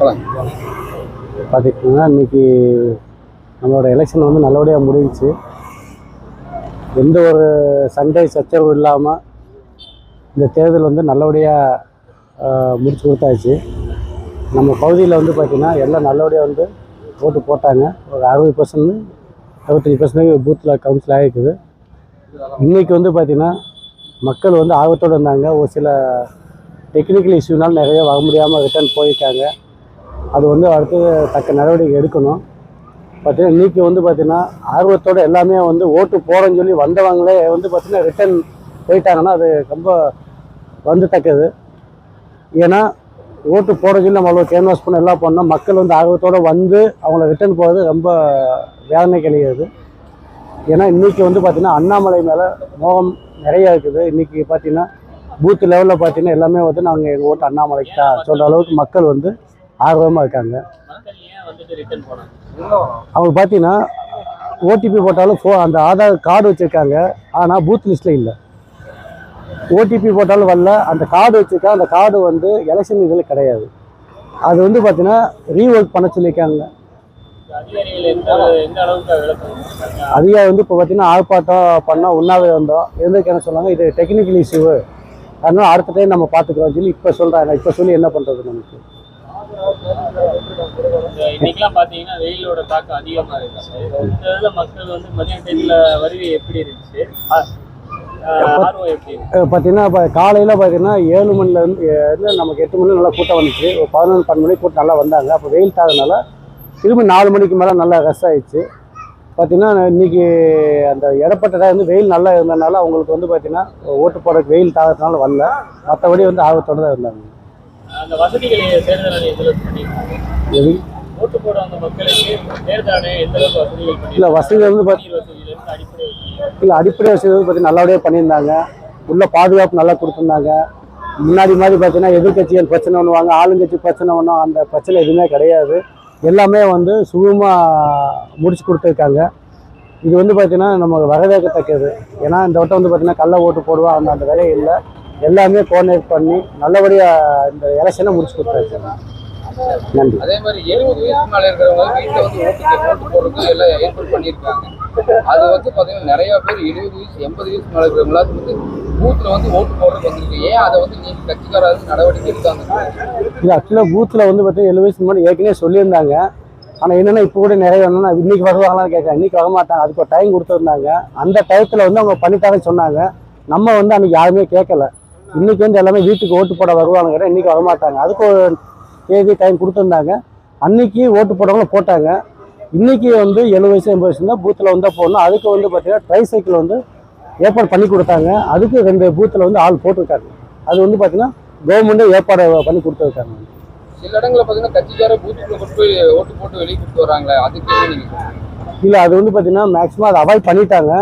பார்த்துக்கிட்டிங்கன்னா இன்னைக்கு நம்மளோட எலெக்ஷன் வந்து நல்லபடியாக முடிஞ்சுச்சு. எந்த ஒரு சண்டை சச்சரவும் இல்லாமல் இந்த தேர்தல் வந்து நல்லபடியாக முடிச்சு கொடுத்தாச்சு. நம்ம பகுதியில் வந்து பார்த்திங்கன்னா எல்லாம் நல்லபடியாக வந்து ஓட்டு போட்டாங்க. ஒரு அறுபது பர்சன்ட் அறுபத்தஞ்சி பர்சன்டேஜ் பூத்தில் கவுன்சில் ஆகிருக்குது இன்றைக்கி வந்து பார்த்திங்கன்னா மக்கள் வந்து ஆர்வத்தோடு இருந்தாங்க. ஒரு சில டெக்னிக்கல் இஷ்யூனால் நிறைய வர முடியாமல் ரிட்டர்ன் போயிருக்காங்க. அது வந்து அடுத்து தக்க நடவடிக்கை எடுக்கணும். பார்த்தீங்கன்னா இன்றைக்கி வந்து பார்த்திங்கன்னா ஆர்வத்தோடு எல்லாமே வந்து ஓட்டு போகிறேன்னு சொல்லி வந்தவங்களே வந்து பார்த்திங்கன்னா ரிட்டர்ன் போயிட்டாங்கன்னா அது ரொம்ப வந்துத்தக்கது. ஏன்னா ஓட்டு போட சொல்லி நம்ம அவ்வளோ கேன்வாஸ் பண்ண எல்லாம் பண்ணோம். மக்கள் வந்து ஆர்வத்தோடு வந்து அவங்கள ரிட்டர்ன் போகிறது ரொம்ப வேதனை கிடையாது ஏன்னா இன்றைக்கி வந்து பார்த்திங்கன்னா அண்ணாமலை மேலே மோகம் நிறையா இருக்குது. இன்றைக்கி பார்த்தீங்கன்னா பூத் லெவலில் பார்த்தீங்கன்னா எல்லாமே வந்து நாங்கள் எங்கள் ஓட்டு அண்ணாமலைக்கு தான். சொல்கிற அளவுக்கு மக்கள் வந்து ஆர்வமாக இருக்காங்க. அவங்க பார்த்தீங்கன்னா ஓடிபி போட்டாலும் ஃபோ அந்த ஆதார் கார்டு வச்சுருக்காங்க. ஆனால் பூத் லிஸ்ட்டில் இல்லை. ஓடிபி போட்டாலும் வரல. அந்த கார்டு வச்சுருக்கா அந்த கார்டு வந்து எலெக்ஷன் இதில் கிடையாது. அது வந்து பார்த்தீங்கன்னா ரீஒர்க் பண்ண சொல்லியிருக்காங்க அதிகாரிகள் அதிகா வந்து இப்போ பார்த்தீங்கன்னா ஆர்ப்பாட்டம் பண்ணால் உண்ணாவே வந்தோம். இருந்ததுக்கு என்ன சொன்னாங்க இது டெக்னிக்கல் இஷ்யூ அதனால அடுத்த டைம் நம்ம பார்த்துக்கிறோம் சொல்லி இப்போ சொல்கிறாங்க இப்போ சொல்லி என்ன பண்ணுறது நமக்கு? இன்னைக்கெல்லாம் பாத்தீங்கன்னா வெயிலோட தாக்கம் அதிகமா இருக்கு இந்த இதுல மக்கள் வந்து மதியான டைம்ல வருகை எப்படி இருந்துச்சு? இருந்துச்சு? பார்த்தீங்கன்னா இப்போ காலையில் பார்த்தீங்கன்னா ஏழு மணிலேருந்து இருந்து நமக்கு எட்டு மணி நல்லா கூட்டம் வந்துச்சு. ஒரு பதினொன்று பன்னெண்டு மணிக்கு கூட்டம் நல்லா வந்தாங்க. அப்போ வெயில் தாகனால திரும்பி நாலு மணிக்கு மேலே நல்லா ரஷ் ஆயிடுச்சு. பார்த்தீங்கன்னா இன்னைக்கு அந்த இடப்பட்ட வந்து வெயில் நல்லா இருந்ததுனால அவங்களுக்கு வந்து பார்த்தீங்கன்னா ஓட்டு போடுறதுக்கு வெயில் தாகத்தினால வரல. மற்றபடி வந்து ஆர்வத்தோடு தான் இருந்தாங்க. அந்த வசதிகளை தேர்தல் ஆணையத்தில் பண்ணியிருக்காங்க. எது? ஓட்டு போட வந்த மக்களுக்கு தேர்தல் ஆணையம் எந்த அளவுக்கு வசதிகள் இல்லை பண்ணியிருக்காங்க வசதி வந்து பார்த்தி தண்ணீர் வசதியில இருந்து அடிப்படை இல்லை அடிப்படை வசதி வந்து பார்த்தீங்கன்னா நல்லபடியாக பண்ணியிருந்தாங்க. உள்ள பாதுகாப்பு நல்லா கொடுத்துருந்தாங்க. முன்னாடி மாதிரி பார்த்தீங்கன்னா எதிர்க்கட்சிகள் பிரச்சனை பண்ணுவாங்க ஆளுங்கட்சி பிரச்சனை பண்ணும் அந்த பிரச்சனை எதுவுமே கிடையாது. எல்லாமே வந்து சுகமாக முடிச்சு கொடுத்துருக்காங்க. இது வந்து பார்த்தீங்கன்னா நம்ம வரவேற்கத்தக்கது. ஏன்னா இந்த வட்டம் வந்து பார்த்தீங்கன்னா கள்ள ஓட்டு போடுவா அந்த அந்த வேலையே இல்லை. எல்லாமே கோஆர்டினேட் பண்ணி நல்லபடியாக இந்த எலெக்ஷனை முடிச்சு கொடுத்தாச்சு. நன்றி. அதே மாதிரி எழுபது வயசுக்கு மேல இருக்கிறவங்க வீட்டுல வந்து ஓட்டு ஓட்டு போடுறதுக்கு எல்லாம் ஏற்பாடு பண்ணியிருக்காங்க. அது வந்து பாத்தீங்கன்னா நிறைய பேர் எழுபது வயசு எண்பது வயசு மேல இருக்கிறவங்களாம் வந்து பூத்துல வந்து ஓட்டு போடுறதுக்கு வந்திருக்கு. ஏன் அதை வந்து நீங்க கட்சிக்காராவது நடவடிக்கை எடுத்தாங்க? இது ஆக்சுவலாக பூத்தில் வந்து பார்த்தீங்கன்னா எழுபது வயசு முன்னாடி ஏற்கனவே சொல்லியிருந்தாங்க. ஆனால் என்னென்னா இப்போ கூட நிறைய வேணும்னா இன்னைக்கு வருவாங்களான்னு கேட்குறேன். இன்னைக்கு வர மாட்டாங்க அதுக்கு ஒரு டைம் கொடுத்துருந்தாங்க. அந்த டயத்தில் வந்து அவங்க பண்ணித்தாரேன்னு சொன்னாங்க. நம்ம வந்து அன்னைக்கு யாருமே கேட்கல. இன்னைக்கு வந்து எல்லாமே வீட்டுக்கு ஓட்டு போட வருவாங்க இன்னைக்கு வர மாட்டாங்க அதுக்கு ஒரு தேதி டைம் கொடுத்துருந்தாங்க. அன்னைக்கு ஓட்டு போடவங்கள போட்டாங்க. இன்னைக்கு வந்து எழுபது வயசு எண்பது வயசு தான் பூத்தில் வந்தால் போடணும். அதுக்கு வந்து பார்த்தீங்கன்னா ட்ரை சைக்கிள் வந்து ஏற்பாடு பண்ணி கொடுத்தாங்க. அதுக்கு ரெண்டு பூத்தில் வந்து ஆள் போட்டிருக்காங்க. அது வந்து பார்த்தீங்கன்னா கவர்மெண்ட்டே ஏற்பாடு பண்ணி கொடுத்துருக்காங்க. சில இடங்களில் பாத்தீங்கன்னா கட்சிக்கார பூத்துக்குள்ள கொண்டு போய் ஓட்டு போட்டு வெளியே கொடுத்து வராங்களே அதுக்கு? இல்லை அது வந்து பார்த்தீங்கன்னா மேக்ஸிமம் அதை அவாய்ட் பண்ணிட்டாங்க.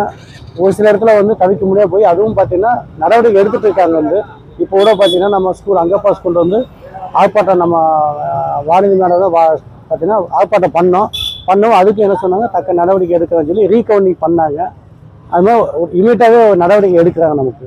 ஒரு சில இடத்துல வந்து தவிக்க முடியாது போய் அதுவும் பார்த்தீங்கன்னா நடவடிக்கை எடுத்துகிட்டு இருக்காங்க வந்து. இப்போ கூட பார்த்தீங்கன்னா நம்ம ஸ்கூல் அங்கப்பா ஸ்கூல் வந்து ஆர்ப்பாட்டம் நம்ம அஹ், வானதி மேடம் தான் வா பார்த்தீங்கன்னா ஆர்ப்பாட்டம் பண்ணோம். பண்ணோம் அதுக்கு என்ன சொன்னாங்க? தக்க நடவடிக்கை எடுக்கிறேன்னு சொல்லி ரீகவுண்டிங் பண்ணாங்க. அது மாதிரி இமீடியட்டாகவே நடவடிக்கை எடுக்கிறாங்க நமக்கு.